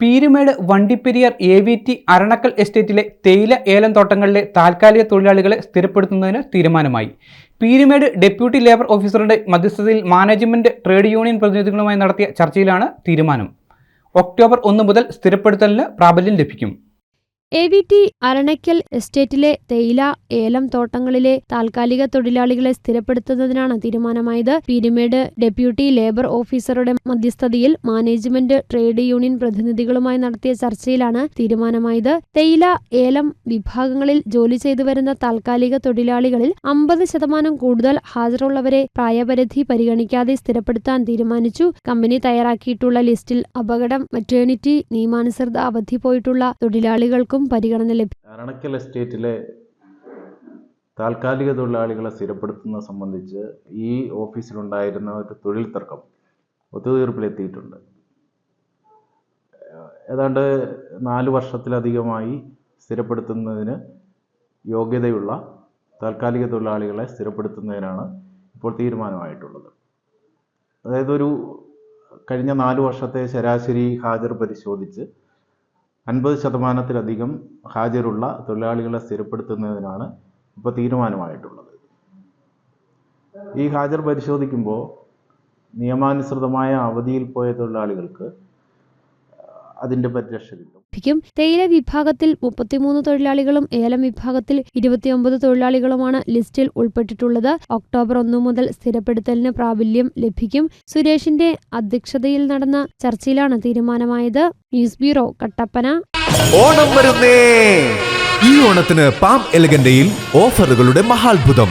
Peermade Vandiperiyar A V T Aranakkal എസ്റ്റേറ്റിലെ തേയില ഏലം തോട്ടങ്ങളിലെ താൽക്കാലിക തൊഴിലാളികളെ സ്ഥിരപ്പെടുത്തുന്നതിന് തീരുമാനമായി. പീരുമേട് ഡെപ്യൂട്ടി ലേബർ ഓഫീസറുടെ മധ്യസ്ഥതയിൽ മാനേജ്മെന്റ് ട്രേഡ് യൂണിയൻ പ്രതിനിധികളുമായി നടത്തിയ ചർച്ചയിലാണ് തീരുമാനം. ഒക്ടോബർ ഒന്ന് മുതൽ സ്ഥിരപ്പെടുത്തലിന് പ്രാബല്യം ലഭിക്കും. എ വി ടി അരണയ്ക്കൽ എസ്റ്റേറ്റിലെ തേയില ഏലം തോട്ടങ്ങളിലെ താൽക്കാലിക തൊഴിലാളികളെ സ്ഥിരപ്പെടുത്തുന്നതിനാണ് തീരുമാനമായത്. പീരുമേട് ഡെപ്യൂട്ടി ലേബർ ഓഫീസറുടെ മധ്യസ്ഥതയിൽ മാനേജ്മെന്റ് ട്രേഡ് യൂണിയൻ പ്രതിനിധികളുമായി നടത്തിയ ചർച്ചയിലാണ് തീരുമാനമായത്. തേയില ഏലം വിഭാഗങ്ങളിൽ ജോലി ചെയ്തു വരുന്ന താൽക്കാലിക തൊഴിലാളികളിൽ അമ്പത് ശതമാനം കൂടുതൽ ഹാജരുള്ളവരെ പ്രായപരിധി പരിഗണിക്കാതെ സ്ഥിരപ്പെടുത്താൻ തീരുമാനിച്ചു. കമ്പനി തയ്യാറാക്കിയിട്ടുള്ള ലിസ്റ്റിൽ അപകടം മെറ്റേണിറ്റി നിയമാനുസൃത അവധി പോയിട്ടുള്ള തൊഴിലാളികൾക്കും പരിഗണന ലഭിക്കും അരണക്കൽ എസ്റ്റേറ്റിലെ താൽക്കാലിക തൊഴിലാളികളെ സ്ഥിരപ്പെടുത്തുന്നത് സംബന്ധിച്ച് ഈ ഓഫീസിലുണ്ടായിരുന്ന ഒരു തൊഴിൽ തർക്കം ഒത്തുതീർപ്പിലെത്തിയിട്ടുണ്ട്. ഏതാണ്ട് നാല് വർഷത്തിലധികമായി സ്ഥിരപ്പെടുത്തുന്നതിന് യോഗ്യതയുള്ള താൽക്കാലിക തൊഴിലാളികളെ സ്ഥിരപ്പെടുത്തുന്നതിനാണ് ഇപ്പോൾ തീരുമാനമായിട്ടുള്ളത്. അതായത് ഒരു കഴിഞ്ഞ നാല് വർഷത്തെ ശരാശരി ഹാജർ പരിശോധിച്ച് അൻപത് ശതമാനത്തിലധികം ഹാജരുള്ള തൊഴിലാളികളെ സ്ഥിരപ്പെടുത്തുന്നതിനാണ് ഇപ്പോൾ തീരുമാനമായിട്ടുള്ളത്. ഈ ഹാജർ പരിശോധിക്കുമ്പോൾ നിയമാനുസൃതമായ അവധിയിൽ പോയ തൊഴിലാളികൾക്ക് അതിന്റെ പരിരക്ഷ കിട്ടും. ലഭിക്കും തേയില വിഭാഗത്തിൽ മുപ്പത്തിമൂന്ന് തൊഴിലാളികളും ഏലം വിഭാഗത്തിൽ ഇരുപത്തിയൊമ്പത് തൊഴിലാളികളുമാണ് ലിസ്റ്റിൽ ഉൾപ്പെട്ടിട്ടുള്ളത്. ഒക്ടോബർ ഒന്നു മുതൽ സ്ഥിരപ്പെടുത്തലിന് പ്രാബല്യം ലഭിക്കും. സുരേഷിന്റെ അധ്യക്ഷതയിൽ നടന്ന ചർച്ചയിലാണ് തീരുമാനമായത്. News bureau Kattappana. ഓണം വരുന്നേ. ഈ ഓണത്തിന് പാം എലഗന്റയിൽ ഓഫറുകളുടെ മഹാത്ഭുതം.